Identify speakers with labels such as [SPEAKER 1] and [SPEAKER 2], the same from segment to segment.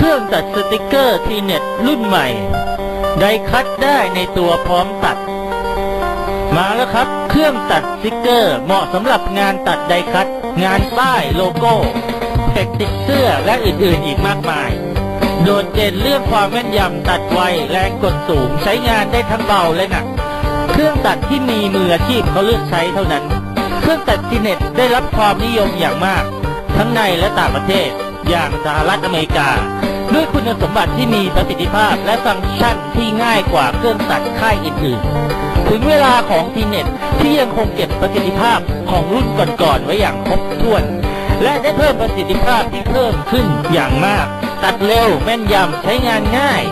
[SPEAKER 1] เครื่องตัดสติกเกอร์ทีเน็ตรุ่นใหม่ ได้คัดได้ในตัวพร้อมตัด มาแล้วครับ เครื่องตัดสติกเกอร์ เหมาะสำหรับงานตัดไดคัด งานป้ายโลโก้เทคติดเสื้อและอื่นๆอีกมากมาย โดดเด่นเรื่องความแม่นยำตัดไวแรงกดสูงใช้งานได้ทั้งเบาและหนัก เครื่องตัดที่มีมืออาชีพเขาเลือกใช้เท่านั้น เครื่องตัดทีเน็ตได้รับความนิยมอย่างมาก ทั้งในและต่างประเทศอย่างสหรัฐอเมริกา คุณสมบัติที่มีประสิทธิภาพและฟังก์ชันที่ง่ายกว่าเครื่องตัดค่ายอื่นๆ ถึงเวลาของทีเน็ตที่ยังคงเก็บประสิทธิภาพของรุ่นก่อนๆไว้อย่างครบถ้วน และได้เพิ่มประสิทธิภาพที่เพิ่มขึ้นอย่างมาก ตัดเร็วแม่นยำใช้งานง่าย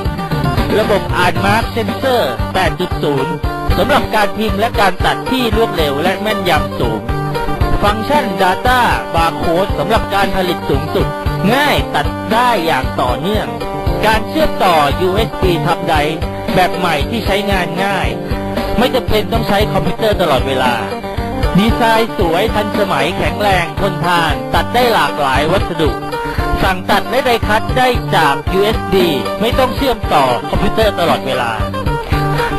[SPEAKER 1] ระบบอ่านมาร์กเซนเซอร์ 8.0 สำหรับการพิมพ์และการตัดที่รวดเร็วและแม่นยำสูง ฟังก์ชัน Data Barcode สำหรับการผลิตสูงสุด ง่ายตัดได้อย่างต่อเนื่อง การเชื่อมต่อ USB ทับไดแบบใหม่ที่ใช้งานง่าย ไม่จำเป็นต้องใช้คอมพิวเตอร์ตลอดเวลา ดีไซน์สวยทันสมัยแข็งแรงทนทาน ตัดได้หลากหลายวัสดุ สั่งตัดและไดคัดได้จาก USB ไม่ต้องเชื่อมต่อคอมพิวเตอร์ตลอดเวลา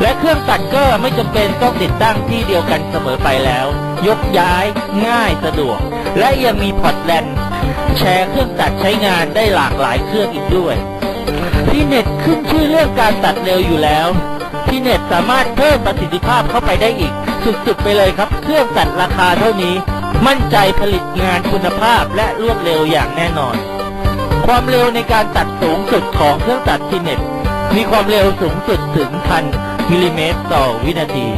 [SPEAKER 1] และเครื่องตัดก็ไม่จำเป็นต้องติดตั้งที่เดียวกันเสมอไปแล้ว ยกย้ายง่ายสะดวก และยังมีพอร์ตแลน แชร์เครื่องตัดใช้งานได้หลากหลายเครื่องอีกด้วยทีเน็ตขึ้นชื่อเรื่องการตัดเร็วอยู่แล้วทีเน็ตสามารถเพิ่มประสิทธิภาพเข้าไปได้อีก สุดๆไปเลยครับ เครื่องตัดราคาเท่านี้ มั่นใจผลิตงานคุณภาพและรวดเร็วอย่างแน่นอน ความเร็วในการตัดสูงสุดของเครื่องตัดทีเน็ตมีความเร็วสูงสุดถึงพันมิลลิเมตรต่อวินาที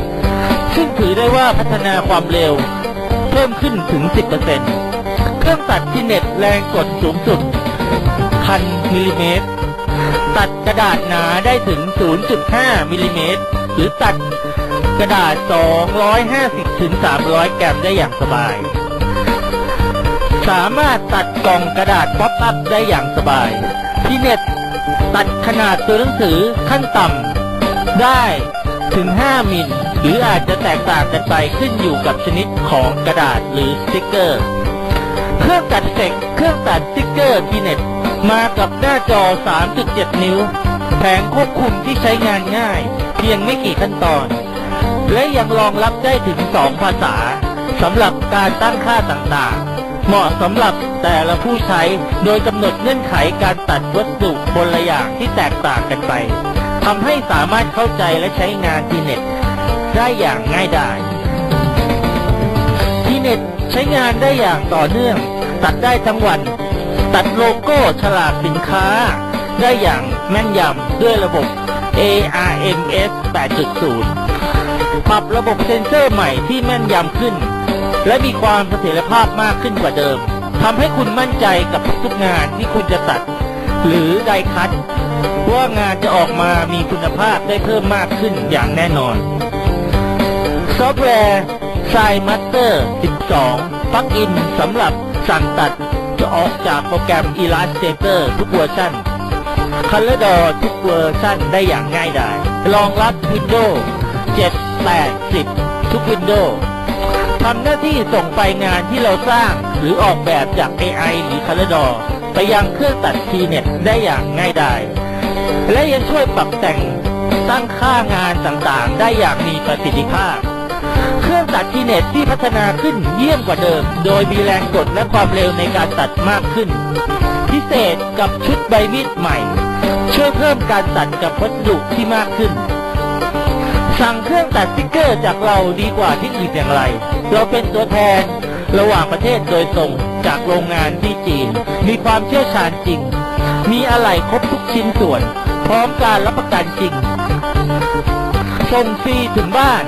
[SPEAKER 1] ซึ่งถือได้ว่าพัฒนาความเร็ว เพิ่มขึ้นถึง 10% รื่องตัดทีเน็ตแรงกดสูงสุดพันมิลลิเมตร ตัดกระดาษหนาได้ถึง 0.5มิลลิเมตร หรือตัดกระดาษ 250ถึง300 แกรมได้อย่างสบาย สามารถตัดกล่องกระดาษป๊อปอัพได้อย่างสบาย ที่เน็ตตัดขนาดตัวหนังสือขั้นต่ำได้ถึง 5 มิล หรืออาจจะแตกต่างกันไปขึ้นอยู่กับชนิดของกระดาษหรือสติกเกอร์ เครื่องตัดเทคเครื่องตัดสติกเกอร์ทีเน็ตมากับหน้าจอ 3.7 นิ้ว แผงควบคุมที่ใช้งานง่าย เพียงไม่กี่ขั้นตอน และยังรองรับได้ถึง 2 ภาษาสำหรับการตั้งค่าต่างๆ เหมาะสำหรับแต่ละผู้ใช้โดยกำหนดเงื่อนไขการตัดวัสดุคนละอย่างที่แตกต่างกันไปทำให้สามารถเข้าใจและใช้งานทีเน็ตได้อย่างง่ายดาย ใช้งานได้อย่างต่อเนื่อง ตัดได้ทั้งวัน ตัดโลโก้ฉลากสินค้า ได้อย่างแม่นยำด้วยระบบ ARMS 8.0 ปรับระบบเซ็นเซอร์ใหม่ที่แม่นยำขึ้น และมีความเสถียรภาพมากขึ้นกว่าเดิมทำให้คุณมั่นใจกับทุกงานที่คุณจะตัด หรือไดคัดว่างานจะออกมามีคุณภาพได้เพิ่มมากขึ้นอย่างแน่นอน ซอฟต์แวร์ s i m a s t e r 12ปลั๊กอินสำหรับสั่งตัดจะออกจากโปรแกรม Illustrator ทุกเวอร์ชัน Color d o r ทุกเวอร์ชันได้อย่างง่ายดายรองรับ Windows 7 8 10 ทุก Windows ทำหน้าที่ส่งไฟล์งานที่เราสร้างหรือออกแบบจาก AI หรือ Color d o r ไปยังเครื่องตัด T-Net ได้อย่างง่ายดาย และยังช่วยปรับแต่งตั้งค่างานต่างๆ ได้อย่างมีประสิทธิภาพ ตัดทีเน็ตที่พัฒนาขึ้นเยี่ยมกว่าเดิม โดยมีแรงกดและความเร็วในการตัดมากขึ้น พิเศษกับชุดใบมีดใหม่ ช่วยเพิ่มการตัดกับวัสดุที่มากขึ้น สั่งเครื่องตัดสติ๊กเกอร์จากเราดีกว่าที่อื่นอย่างไร เราเป็นตัวแทนระหว่างประเทศโดยตรงจากโรงงานที่จีน มีความเชี่ยวชาญจริง มีอะไหล่ครบทุกชิ้นส่วน พร้อมการรับประกันจริงส่งฟรีถึงบ้าน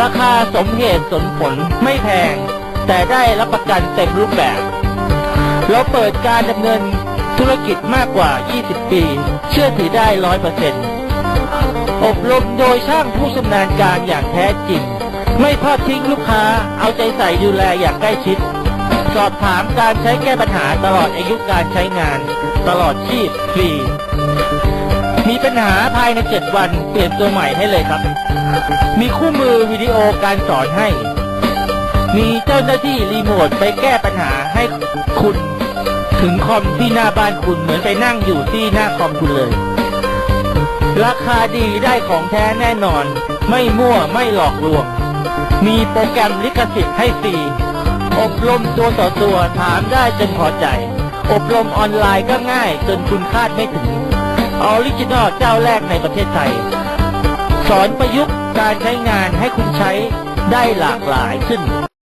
[SPEAKER 1] ราคาสมเหตุสมผลไม่แพง แต่ได้รับประกันเต็มรูปแบบ เราเปิดการดำเนินธุรกิจมากกว่า 20 ปี เชื่อถือได้ร้อยเปอร์เซ็นต์อบรมโดยช่างผู้ชำนาญการอย่างแท้จริง ไม่ทอดทิ้งลูกค้า เอาใจใส่ดูแลอย่างใกล้ชิด สอบถามการใช้แก้ปัญหาตลอดอายุการใช้งาน ตลอดชีพฟรี มีปัญหาภายใน 7 วันเปลี่ยนตัวใหม่ให้เลยครับ มีคู่มือวิดีโอการสอนให้ มีเจ้าหน้าที่รีโมทไปแก้ปัญหาให้คุณ ถึงคอมที่หน้าบ้านคุณเหมือนไปนั่งอยู่ที่หน้าคอมคุณเลย ราคาดีได้ของแท้แน่นอน ไม่มั่วไม่หลอกลวง มีโปรแกรมลิขสิทธิ์ให้ฟรีอบรมตัวต่อตัวถามได้จนพอใจ อบรมออนไลน์ก็ง่ายจนคุณคาดไม่ถึง ออริจินอลเจ้าแรกในประเทศไทย สอนประยุกต์การใช้งานให้คุณใช้ได้หลากหลายขึ้น